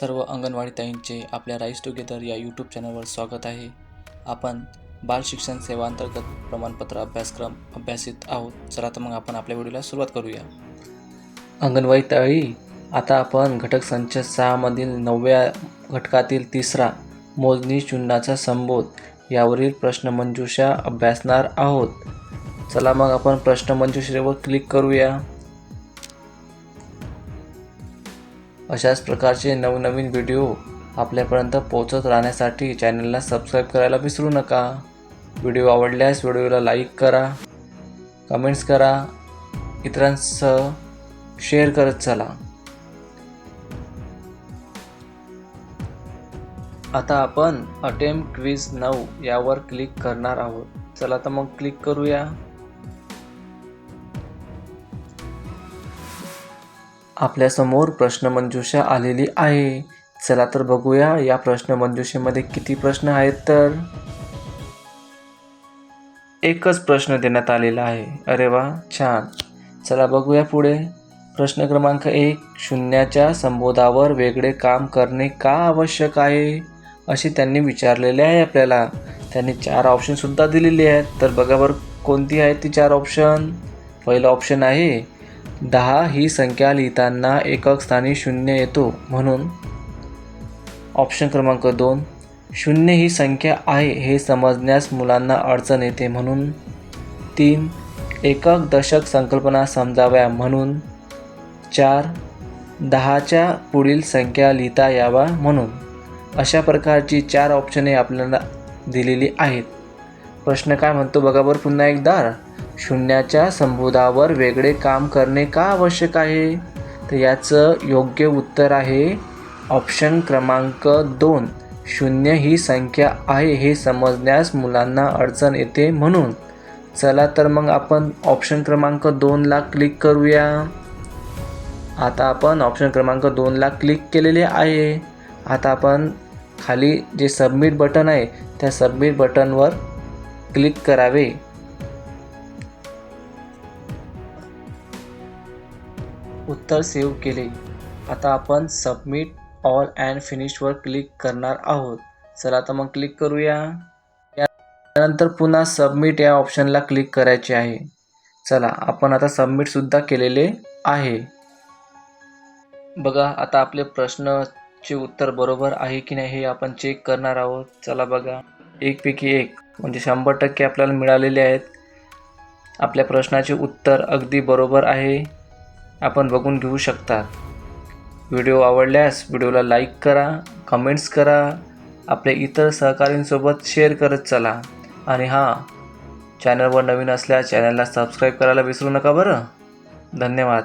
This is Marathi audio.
सर्व अंगणवाडी ताईंचे आपल्या राईस टुगेदर या यूट्यूब चॅनलवर स्वागत आहे. आपण बाल शिक्षण सेवा अंतर्गत प्रमाणपत्र अभ्यासक्रम अभ्यासित आहोत. चला तर मग आपण आपल्या व्हिडिओला सुरुवात करूया. अंगणवाडी ताई आता आपण घटक संच सहामधील नवव्या घटकातील तिसरा मोजणी चुन्नाचा संबोध यावरील प्रश्नमंजुषा अभ्यासणार आहोत. चला मग आपण प्रश्नमंजुषेवर क्लिक करूया. अशाच प्रकारचे नवनवीन व्हिडिओ आपल्यापर्यंत पोहोचत राहण्यासाठी चॅनलला सबस्क्राईब करायला विसरू नका. व्हिडिओ आवडल्यास व्हिडिओला लाईक करा कमेंट्स करा इतरांसह शेअर करत चला. आता आपण अटेम्प्ट क्विज नऊ यावर क्लिक करणार आहोत. चला तर मग क्लिक करूया. आपल्यासमोर प्रश्नमंजुषा आलेली आहे. चला तर बघूया या प्रश्नमंजुषेमध्ये किती प्रश्न आहेत तर. एकच प्रश्न देण्यात आलेला आहे. अरे वा छान. चला बघूया पुढे. प्रश्न क्रमांक एक शून्याच्या संबोधावर वेगळे काम करणे का आवश्यक आहे? असे त्यांनी विचारलेले आहे आपल्याला. त्यांनी चार ऑप्शनसुद्धा दिलेली आहेत. तर बघा बरं कोणती आहेत ती चार ऑप्शन पहिलं ऑप्शन आहे दहा ही संख्या लिहिताना एकक स्थानी शून्य येतो म्हणून ऑप्शन क्रमांक दोन शून्य ही संख्या आहे हे समजण्यास मुलांना अडचण येते म्हणून तीन एकक दशक संकल्पना समजाव्या म्हणून चार दहाच्या पुढील संख्या लिहिता यावा म्हणून. अशा प्रकारची चार ऑप्शने आपल्याला दिलेली आहेत. प्रश्न काय म्हणतो? बघा बरं पुन्हा एकदा शून्याच्या संबोधावर वेगळे काम करणे का आवश्यक आहे? तर याचं योग्य उत्तर आहे ऑप्शन क्रमांक दोन. शून्य ही संख्या आहे हे समजण्यास मुलांना अडचण येते म्हणून. चला तर मग आपण ऑप्शन क्रमांक दोनला क्लिक करूया. आता आपण ऑप्शन क्रमांक दोनला क्लिक केलेले आहे. आता आपण खाली जे सबमिट बटन आहे त्या सबमिट बटनवर क्लिक करावे. उत्तर सेव्ह केले. आता आपण सबमिट ऑल अँड फिनिशवर क्लिक करणार आहोत. चला आता मग क्लिक करूया. त्यानंतर पुन्हा सबमिट या ऑप्शनला क्लिक करायचे आहे. चला आपण आता सबमिटसुद्धा केलेले आहे. बघा आता आपले प्रश्नचे उत्तर बरोबर आहे की नाही हे आपण चेक करणार आहोत. चला बघा. एकपैकी एक म्हणजे शंभर टक्के आपल्याला मिळालेले आहेत. आपल्या प्रश्नाचे उत्तर अगदी बरोबर आहे. आपण बघून घेऊ शकता. व्हिडिओ आवडल्यास व्हिडिओला लाईक करा कमेंट्स करा आपल्या इतर सहकारींसोबत शेअर करत चला. आणि हां चॅनलवर नवीन असल्यास चॅनलला सबस्क्राईब करायला विसरू नका बरं. धन्यवाद.